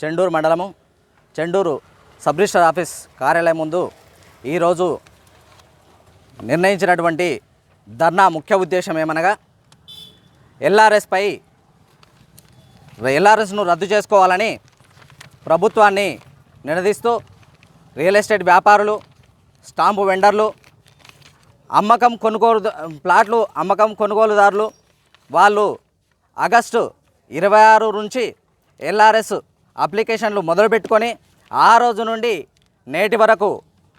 చెండూరు మండలము Chandur sub register office కార్యాలయం ముందు ఈరోజు నిర్ణయించినటువంటి ధర్నా ముఖ్య ఉద్దేశం ఏమనగా ఎల్ఆర్ఎస్పై ఎల్ఆర్ఎస్ను రద్దు చేసుకోవాలని ప్రభుత్వాన్ని నిలదీస్తూ రియల్ ఎస్టేట్ వ్యాపారులు స్టాంపు వెండర్లు అమ్మకం కొనుగోలు ప్లాట్లు అమ్మకం కొనుగోలుదారులు వాళ్ళు ఆగస్టు ఇరవై ఆరు నుంచి ఎల్ఆర్ఎస్ అప్లికేషన్లు మొదలుపెట్టుకొని ఆ రోజు నుండి నేటి వరకు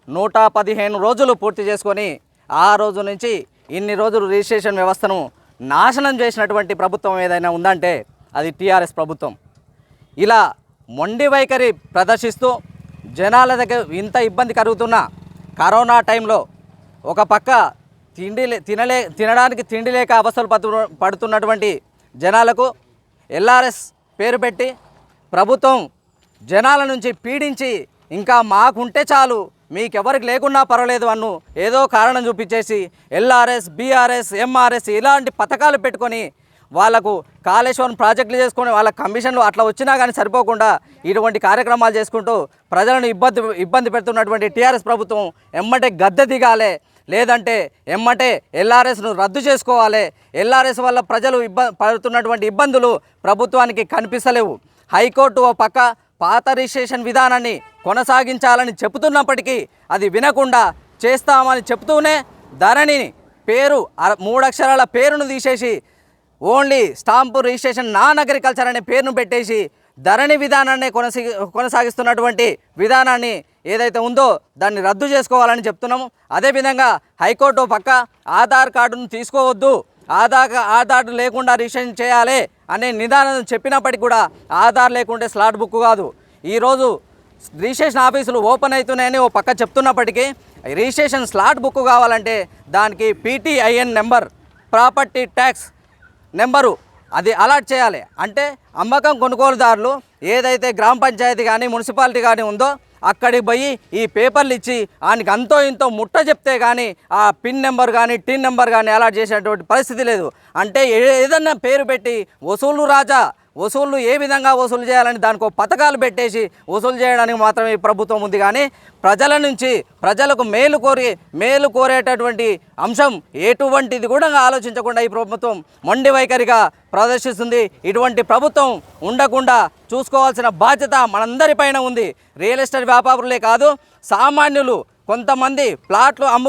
నూట పదిహేను రోజులు పూర్తి చేసుకొని ఆ రోజు నుంచి ఇన్ని రోజులు రిజిస్ట్రేషన్ వ్యవస్థను నాశనం చేసినటువంటి ప్రభుత్వం ఏదైనా ఉందంటే అది టీఆర్ఎస్ ప్రభుత్వం. ఇలా మొండి వైఖరి ప్రదర్శిస్తూ జనాల దగ్గర ఇంత ఇబ్బంది కలుగుతున్న కరోనా టైంలో ఒక పక్క తిండి లే- తినలే తినడానికి తిండి లేక అవస్థలు పడుతున్నటువంటి జనాలకు ఎల్ఆర్ఎస్ పేరు పెట్టి ప్రభుత్వం జనాల నుంచి పీడించి ఇంకా మాకుంటే చాలు మీకెవరికి లేకున్నా పర్వాలేదు అన్ను. ఏదో కారణం చూపించేసి ఎల్ఆర్ఎస్ బీఆర్ఎస్ ఎంఆర్ఎస్ ఇలాంటి పథకాలు పెట్టుకొని వాళ్ళకు కాళేశ్వరం ప్రాజెక్టులు చేసుకుని వాళ్ళ కమిషన్లు అట్లా వచ్చినా కానీ సరిపోకుండా ఇటువంటి కార్యక్రమాలు చేసుకుంటూ ప్రజలను ఇబ్బంది ఇబ్బంది పెడుతున్నటువంటి టీఆర్ఎస్ ప్రభుత్వం ఎమ్మటే గద్దె దిగాలే. లేదంటే ఎమ్మటే ఎల్ఆర్ఎస్ను రద్దు చేసుకోవాలి. ఎల్ఆర్ఎస్ వల్ల ప్రజలు ఇబ్బ పడుతున్నటువంటి ఇబ్బందులు ప్రభుత్వానికి కనిపిస్తలేవు. హైకోర్టు ఓ పక్క పాత రిజిస్ట్రేషన్ విధానాన్ని కొనసాగించాలని చెబుతున్నప్పటికీ అది వినకుండా చేస్తామని చెప్తూనే ధరణిని పేరు అర- మూడు అక్షరాల పేరును తీసేసి only stamp registration non agriculture అనే పేరును పెట్టేసి ధరణి విధానాన్ని కొనసాగి కొనసాగిస్తున్నటువంటి విధానాన్ని ఏదైతే ఉందో దాన్ని రద్దు చేసుకోవాలని చెప్తున్నాము. అదేవిధంగా హైకోర్టు ఓ పక్క ఆధార్ కార్డును తీసుకోవద్దు. ఆధార్ ఆధార్ లేకుండా రిజిస్ట్రేషన్ చేయాలి అనే నిదానం చెప్పినప్పటికీ కూడా ఆధార్ లేకుంటే స్లాట్ బుక్ కాదు. ఈరోజు రిజిస్ట్రేషన్ ఆఫీసులు ఓపెన్ అవుతున్నాయని ఓ పక్క చెప్తున్నప్పటికీ రిజిస్ట్రేషన్ స్లాట్ బుక్ కావాలంటే దానికి PTIN number property tax number అది అలాట్ చేయాలి. అంటే అమ్మకం కొనుగోలుదారులు ఏదైతే గ్రామ పంచాయతీ కానీ మున్సిపాలిటీ కానీ ఉందో అక్కడికి పోయి ఈ పేపర్లు ఇచ్చి ఆయనకి అంతో ఇంతో ముట్ట చెప్తే కానీ ఆ పిన్ నెంబర్ కానీ టిన్ నెంబర్ కానీ అలాట్ చేసేటువంటి పరిస్థితి లేదు. అంటే ఏదన్నా పేరు పెట్టి వసూలు రాజా వసూళ్ళు ఏ విధంగా వసూలు చేయాలని దానికి పథకాలు పెట్టేసి వసూలు చేయడానికి మాత్రమే ఈ ప్రభుత్వం ఉంది. కానీ ప్రజల నుంచి ప్రజలకు మేలు కోరి మేలు కోరేటటువంటి అంశం ఎటువంటిది కూడా ఆలోచించకుండా ఈ ప్రభుత్వం మొండి వైఖరిగా ప్రదర్శిస్తుంది. ఇటువంటి ప్రభుత్వం ఉండకుండా చూసుకోవాల్సిన బాధ్యత మనందరిపైన ఉంది. రియల్ ఎస్టేట్ వ్యాపారులే కాదు సామాన్యులు కొంతమంది ప్లాట్లు అమ్ము